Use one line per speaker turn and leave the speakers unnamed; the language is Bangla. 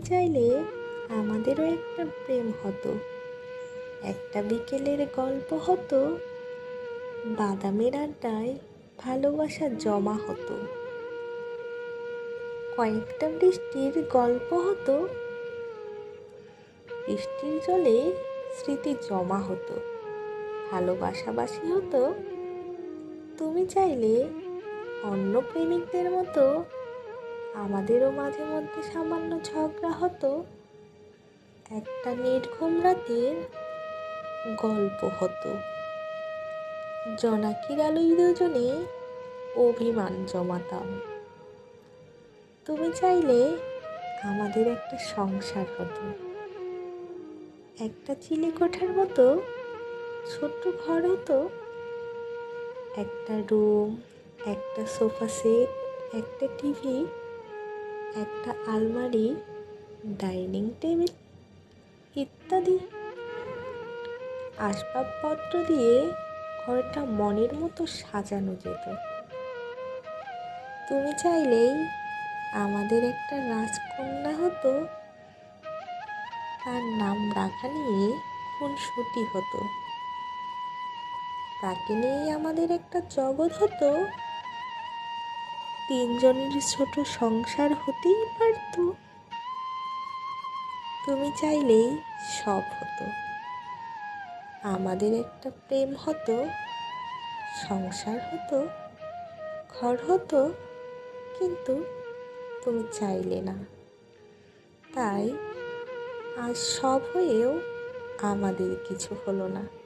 চাইলে আমাদেরও একটা প্রেম হতো। একটা বিকেলের গল্প হতো। বাদামের আড্ডায় ভালোবাসা জমা হতো। কয়েকটা বৃষ্টির গল্প হতো। বৃষ্টির জলে স্মৃতি জমা হতো। ভালোবাসাবাসি হতো। তুমি চাইলে অন্য প্রেমিকদের মতো আমাদেরও মাঝে মধ্যে সামান্য ঝগড়া হতো। একটা নির্ঘুম রাতের গল্প হতো। জনাকির আলোয় দুজনে অভিমান জমাতাম। তুমি চাইলে আমাদের একটা সংসার হতো। একটা চিলে কোঠার মতো ছোট্ট ঘর হতো। একটা রুম, একটা সোফা সেট, একটা টিভি একটা আলমারি, ডাইনিং টেবিল ইত্যাদি। আসবাবপত্র দিয়ে ঘরটা মনের মতো সাজানো যেত। তুমি চাইলেই আমাদের একটা রাজকন্যা হতো। তার নাম রাখা নিয়ে খুনসুটি হতো। তাকে নিয়েই আমাদের একটা জগৎ হতো। তিনজনের ছোট সংসার হতেই পারত। তুমি চাইলেই সব হতো। আমাদের একটা প্রেম হতো, সংসার হতো, ঘর হতো, কিন্তু তুমি চাইলে না। তাই আজ সব হয়েও আমাদের কিছু হলো না।